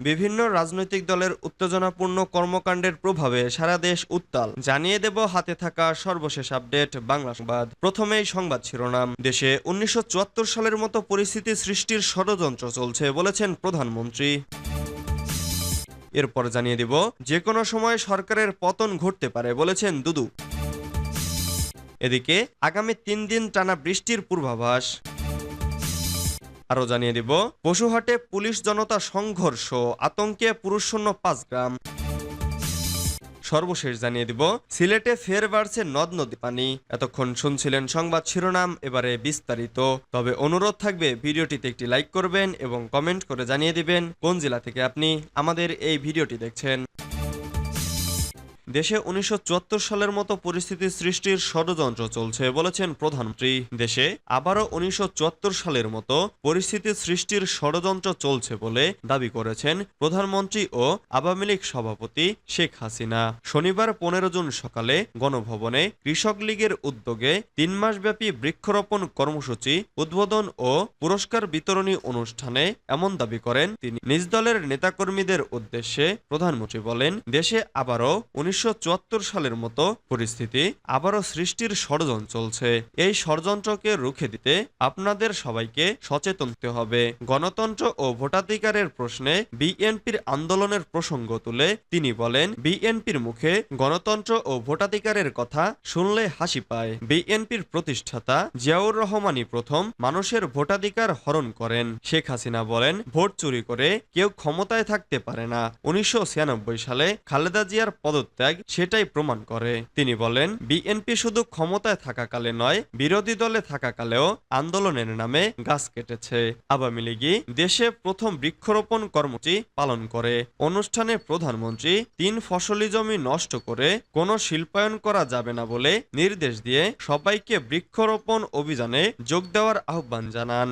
বিভিন্ন রাজনৈতিক দলের উত্তেজনাপূর্ণ কর্মকাণ্ডের প্রভাবে সারা দেশ উত্তাল। জানিয়ে দেব হাতে থাকা সর্বশেষ আপডেট বাংলা সংবাদ। প্রথমেই সংবাদ শিরোনাম। দেশে উনিশশো চুয়াত্তর সালের মতো পরিস্থিতি সৃষ্টির ষড়যন্ত্র চলছে বলেছেন প্রধানমন্ত্রী। এরপর জানিয়ে দিব যে কোনো সময় সরকারের পতন ঘটতে পারে বলেছেন দুদু। এদিকে আগামী তিন দিন টানা বৃষ্টির পূর্বাভাস। আরও জানিয়ে দিব। পশুহাটে পুলিশ জনতা সংঘর্ষ, আতঙ্কে পুরুষশূন্য পাঁচ গ্রাম। সর্বশেষ জানিয়ে দিব, সিলেটে ফের বাড়ছে নদ নদী পানি। এতক্ষণ শুনছিলেন সংবাদ শিরোনাম, এবারে বিস্তারিত। তবে অনুরোধ থাকবে, ভিডিওটিতে একটি লাইক করবেন এবং কমেন্ট করে জানিয়ে দিবেন কোন জেলা থেকে আপনি আমাদের এই ভিডিওটি দেখছেন। দেশে উনিশশো চুয়াত্তর সালের মতো পরিস্থিতি সৃষ্টির ষড়যন্ত্র চলছে বলেছেন প্রধানমন্ত্রী। দেশে আবারও উনিশশো সালের মতো পরিস্থিতি সৃষ্টির ষড়যন্ত্র চলছে বলে দাবি করেছেন প্রধানমন্ত্রী ও আওয়ামী লীগ সভাপতি শেখ হাসিনা। শনিবার পনেরো জুন সকালে গণভবনে কৃষক লীগের উদ্যোগে তিন মাসব্যাপী বৃক্ষরোপণ কর্মসূচি, উদ্বোধন ও পুরস্কার বিতরণী অনুষ্ঠানে এমন দাবি করেন তিনি। নিজ দলের নেতাকর্মীদের উদ্দেশ্যে প্রধানমন্ত্রী বলেন, দেশে আবারও উনিশশো সালের মতো পরিস্থিতি আবারও সৃষ্টির ষড়যন্ত্র চলছে। এই ষড়যন্ত্রকে রুখে দিতে আপনাদের সবাইকে সচেতন হবে। গণতন্ত্র ও ভোটাধিকারের প্রশ্নে বিএনপির আন্দোলনের প্রসঙ্গ তুলে তিনি বলেন, বিএনপির মুখে গণতন্ত্র ও ভোটাধিকারের কথা শুনলে হাসি পায়। বিএনপির প্রতিষ্ঠাতা জিয়াউর রহমানই প্রথম মানুষের ভোটাধিকার হরণ করেন। শেখ হাসিনা বলেন, ভোট চুরি করে কেউ ক্ষমতায় থাকতে পারে না। উনিশশো ছিয়ানব্বই সালে খালেদা জিয়ার পদত্যাগ সেটাই প্রমাণ করে। তিনি বলেন, বিএনপি শুধু ক্ষমতায় থাকাকালে নয়, বিরোধী দলে থাকাকালেও আন্দোলনের নামে গাছ কেটেছে। আওয়ামী লীগই দেশে প্রথম বৃক্ষরোপণ কর্মসূচি পালন করে। অনুষ্ঠানে প্রধানমন্ত্রী তিন ফসলি জমি নষ্ট করে কোনো শিল্পায়ন করা যাবে না বলে নির্দেশ দিয়ে সবাইকে বৃক্ষরোপণ অভিযানে যোগ দেওয়ার আহ্বান জানান।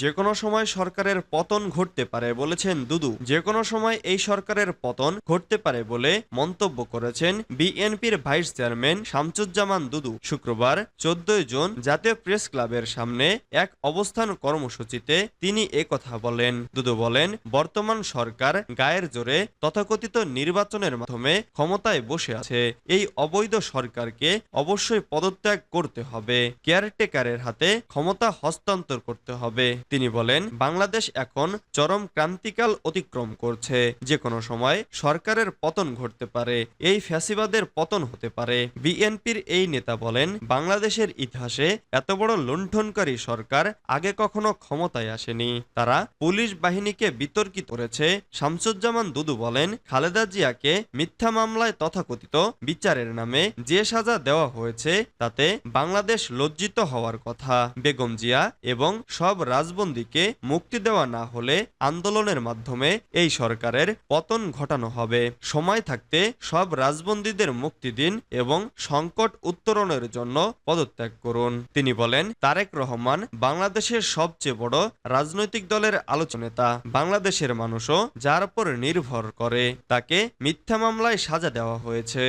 যে কোনো সময় সরকারের পতন ঘটতে পারে বলেছেন দুদু। যে কোনো সময় এই সরকারের পতন ঘটতে পারে বলে মন্তব্য করেছেন বিএনপির ভাইস চেয়ারম্যান শামসুজ্জামান দুদু। শুক্রবার, চোদ্দই জুন, জাতীয় প্রেস ক্লাবের সামনে এক অবস্থান কর্মসূচিতে তিনি কথা বলেন। দুদু বলেন, বর্তমান সরকার গায়ের জোরে তথাকথিত নির্বাচনের মাধ্যমে ক্ষমতায় বসে আছে। এই অবৈধ সরকারকে অবশ্যই পদত্যাগ করতে হবে। কেয়ারটেকারের হাতে ক্ষমতা হস্তান্তর করতে হবে। তিনি বলেন, বাংলাদেশ এখন চরম ক্রান্তিকাল অতিক্রম করছে। যে কোনো সময় সরকারের পতন ঘটতে পারে, এই ফ্যাসিবাদের পতন হতে পারে। বিএনপির এই নেতা বলেন, বাংলাদেশের ইতিহাসে এত বড় লুণ্ঠনকারী সরকার আগে কখনো ক্ষমতায় আসেনি। তারা পুলিশ বাহিনীকে বিতর্কিত করেছে, শামসুজ্জামান দুদু বলেন, খালেদা জিয়াকে মিথ্যা মামলায় তথাকথিত বিচারের নামে যে সাজা দেওয়া হয়েছে, তাতে বাংলাদেশ লজ্জিত হওয়ার কথা। বেগম জিয়া এবং সব রাজবন্দীকে মুক্তি দেওয়া না হলে আন্দোলনের মাধ্যমে এই সরকারের পতন ঘটানো হবে। সময় থাকতে সব রাজবন্দীদের মুক্তি দিন এবং সংকট উত্তরণের জন্য পদত্যাগ করুন। তিনি বলেন, তারেক রহমান বাংলাদেশের সবচেয়ে বড় রাজনৈতিক দলের আলোচনেতা। বাংলাদেশের মানুষও যার উপর নির্ভর করে, তাকে মিথ্যা মামলায় সাজা দেওয়া হয়েছে।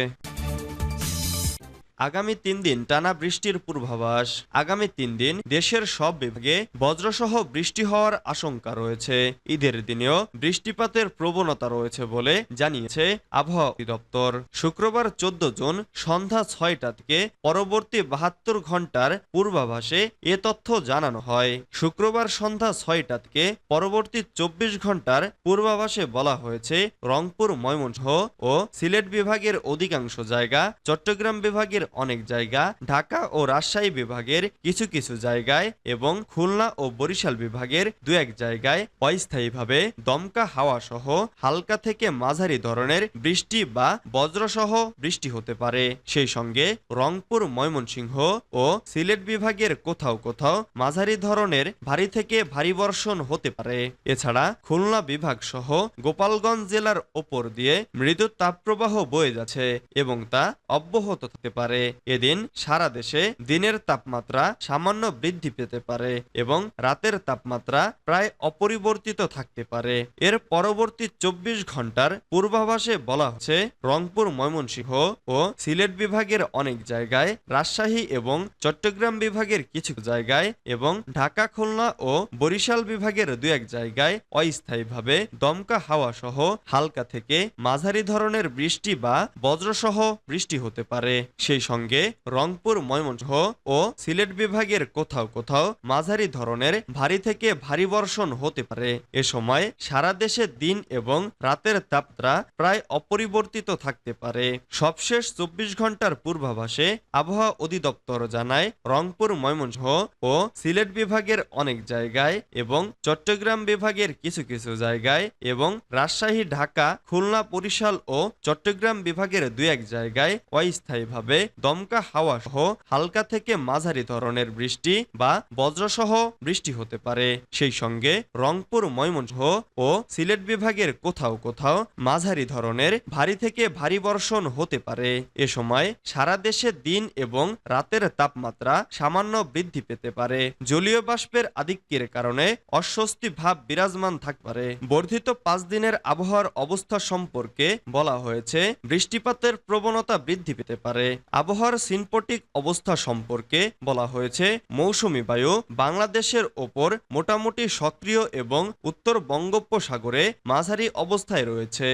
আগামী তিন দিন টানা বৃষ্টির পূর্বাভাস। আগামী তিন দিন দেশের সব বিভাগে বজ্রসহ বৃষ্টি হওয়ার আশঙ্কা রয়েছে। ঈদের দিনেও বৃষ্টিপাতের প্রবণতা রয়েছে বলে জানিয়েছে আবহাওয়া অধিদপ্তর। শুক্রবার চোদ্দ জুন সন্ধ্যা ছয়টা থেকে পরবর্তী বাহাত্তর ঘণ্টার পূর্বাভাসে এ তথ্য জানানো হয়। শুক্রবার সন্ধ্যা ছয়টা থেকে পরবর্তী চব্বিশ ঘণ্টার পূর্বাভাসে বলা হয়েছে, রংপুর, ময়মনসহ ও সিলেট বিভাগের অধিকাংশ জায়গা চট্টগ্রাম বিভাগের অনেক জায়গা ঢাকা ও রাজশাহী বিভাগের কিছু কিছু জায়গায় এবং খুলনা ও বরিশাল বিভাগের দু এক জায়গায় অস্থায়ীভাবে দমকা হাওয়া সহ হালকা থেকে মাঝারি ধরনের বৃষ্টি বা বজ্রসহ বৃষ্টি হতে পারে। সেই সঙ্গে রংপুর, ময়মনসিংহ ও সিলেট বিভাগের কোথাও কোথাও মাঝারি ধরনের ভারী থেকে ভারী বর্ষণ হতে পারে। এছাড়া খুলনা বিভাগ সহ গোপালগঞ্জ জেলার ওপর দিয়ে মৃদু তাপপ্রবাহ বয়ে যাচ্ছে এবং তা অব্যাহত থাকতে পারে। পারে। এদিন সারা দেশে দিনের তাপমাত্রা সামান্য বৃদ্ধি পেতে পারে এবং রাতের তাপমাত্রা প্রায় অপরিবর্তিত থাকতে পারে। এর পরবর্তী চব্বিশ ঘণ্টার পূর্বাভাসে বলা হচ্ছে, রংপুর, ময়মনসিংহ ও সিলেট বিভাগের অনেক জায়গায়, রাজশাহী এবং চট্টগ্রাম বিভাগের কিছু জায়গায় এবং ঢাকা, খুলনা ও বরিশাল বিভাগের দু এক জায়গায় অস্থায়ীভাবে দমকা হাওয়া সহ হালকা থেকে মাঝারি ধরনের বৃষ্টি বা বজ্রসহ বৃষ্টি হতে পারে। সেই সঙ্গে রংপুর, ময়মনসিংহ ও সিলেট বিভাগের কোথাও কোথাও মাঝারি ধরনের ভারী থেকে ভারী বর্ষণ হতে পারে। এ সময় সারা দেশে দিন এবং রাতের তাপমাত্রা প্রায় অপরিবর্তিত থাকতে পারে। সবশেষ চব্বিশ ঘণ্টার পূর্বাভাসে আবহাওয়া অধিদপ্তর জানায়, রংপুর, ময়মনসিংহ ও সিলেট বিভাগের অনেক জায়গায় এবং চট্টগ্রাম বিভাগের কিছু কিছু জায়গায় এবং রাজশাহী, ঢাকা, খুলনা, বরিশাল ও চট্টগ্রাম বিভাগের দু এক জায়গায় অস্থায়ীভাবে দমকা হাওয়া সহ হালকা থেকে মাঝারি ধরনের বৃষ্টি বা বজ্রসহ বৃষ্টি হতে পারে। সেই সঙ্গে রংপুর, ময়মনসিংহ ও সিলেট বিভাগের কোথাও কোথাও মাঝারি ধরনের ভারী থেকে ভারী বর্ষণ হতে পারে। এ সময় সারা দেশে দিন এবং রাতের তাপমাত্রা সামান্য বৃদ্ধি পেতে পারে। জলীয় বাষ্পের আধিক্যের কারণে অস্বস্তি ভাব বিরাজমান থাকতে পারে। বর্ধিত পাঁচ দিনের আবহাওয়ার অবস্থা সম্পর্কে বলা হয়েছে, বৃষ্টিপাতের প্রবণতা বৃদ্ধি পেতে পারে। আবহাওয়ার সিনপটিক অবস্থা সম্পর্কে বলা হয়েছে, মৌসুমি বায়ু বাংলাদেশের ওপর মোটামুটি সক্রিয় এবং উত্তর বঙ্গোপসাগরে মাঝারি অবস্থায় রয়েছে।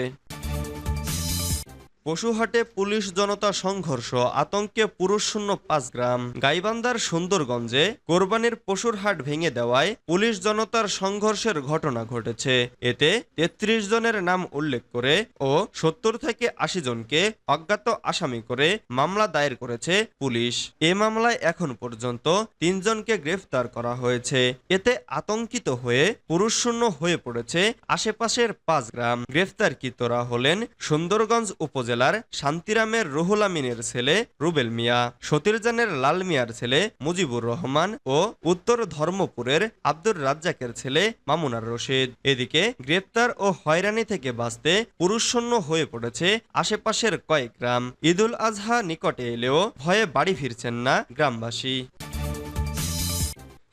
পশুহাটে পুলিশ জনতা সংঘর্ষ, আতঙ্কে পুরুষশূন্য পাঁচ গ্রাম। গাইবান্ধার সুন্দরগঞ্জে কোরবানির পশুর হাট ভেঙে দেওয়ায় পুলিশ জনতার সংঘর্ষের ঘটনা ঘটেছে। এতে তেত্রিশ জনের নাম উল্লেখ করে ও সত্তর থেকে আশি জনকে অজ্ঞাত আসামি করে মামলা দায়ের করেছে পুলিশ। এ মামলায় এখন পর্যন্ত তিনজনকে গ্রেফতার করা হয়েছে। এতে আতঙ্কিত হয়ে পুরুষশূন্য হয়ে পড়েছে আশেপাশের পাঁচ গ্রাম। গ্রেফতারকৃতরা হলেন সুন্দরগঞ্জ উপজেলার শান্তিরামের রুহুল আমিনের ছেলে রুবেল মিয়া সতীরজানের লাল মিয়ার ছেলে মুজিবুর রহমান ও উত্তর ধর্মপুরের আব্দুর রাজ্জাকের ছেলে মামুনার রশিদ। এদিকে গ্রেপ্তার ও হয়রানি থেকে বাঁচতে পুরুষশূন্য হয়ে পড়েছে আশেপাশের কয়েক গ্রাম। ঈদুল আজহা নিকটে এলেও ভয়ে বাড়ি ফিরছেন না গ্রামবাসী।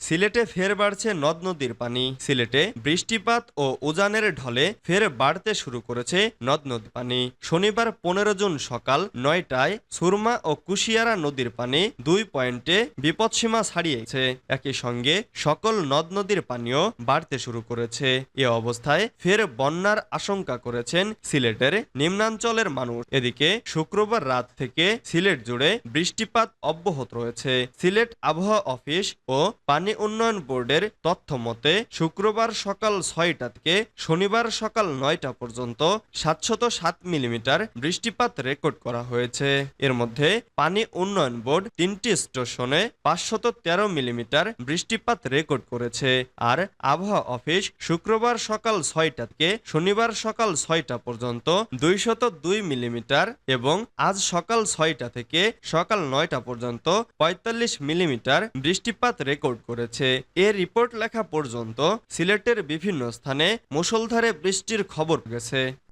সিলেটে ফের বাড়ছে নদ নদীর পানি। সিলেটে বৃষ্টিপাত ও উজানের ঢলে ফের বাড়তে শুরু করেছে নদ নদী পানি। শনিবার পনেরো জুন সকাল নয়টায় সুরমা ও কুশিয়ারা নদীর পানি দুই পয়েন্টে বিপদসীমা ছাড়িয়েছে। একই সঙ্গে সকল নদ নদীর পানিও বাড়তে শুরু করেছে। এ অবস্থায় ফের বন্যার আশঙ্কা করেছেন সিলেটের নিম্নাঞ্চলের মানুষ। এদিকে শুক্রবার রাত থেকে সিলেট জুড়ে বৃষ্টিপাত অব্যাহত রয়েছে। সিলেট আবহাওয়া অফিস ও পানি উন্নয়ন বোর্ডের তথ্য মতে, শুক্রবার সকাল ছয়টা থেকে শনিবার সকাল নয়টা পর্যন্ত সাতশত সাত মিলিমিটার বৃষ্টিপাত রেকর্ড করা হয়েছে। এর মধ্যে পানি উন্নয়ন বোর্ড তিনটি স্টেশনে পাঁচশত তেরো মিলিমিটার বৃষ্টিপাত রেকর্ড করেছে। আর আবহাওয়া অফিস শুক্রবার সকাল ছয়টা থেকে শনিবার সকাল ছয়টা পর্যন্ত দুইশত দুই মিলিমিটার এবং আজ সকাল ছয়টা থেকে সকাল নয়টা পর্যন্ত পঁয়তাল্লিশ মিলিমিটার বৃষ্টিপাত রেকর্ড করেছে। এর রিপোর্ট লেখা পর্যন্ত সিলেটের বিভিন্ন স্থানে মুষলধারে বৃষ্টির খবর গেছে।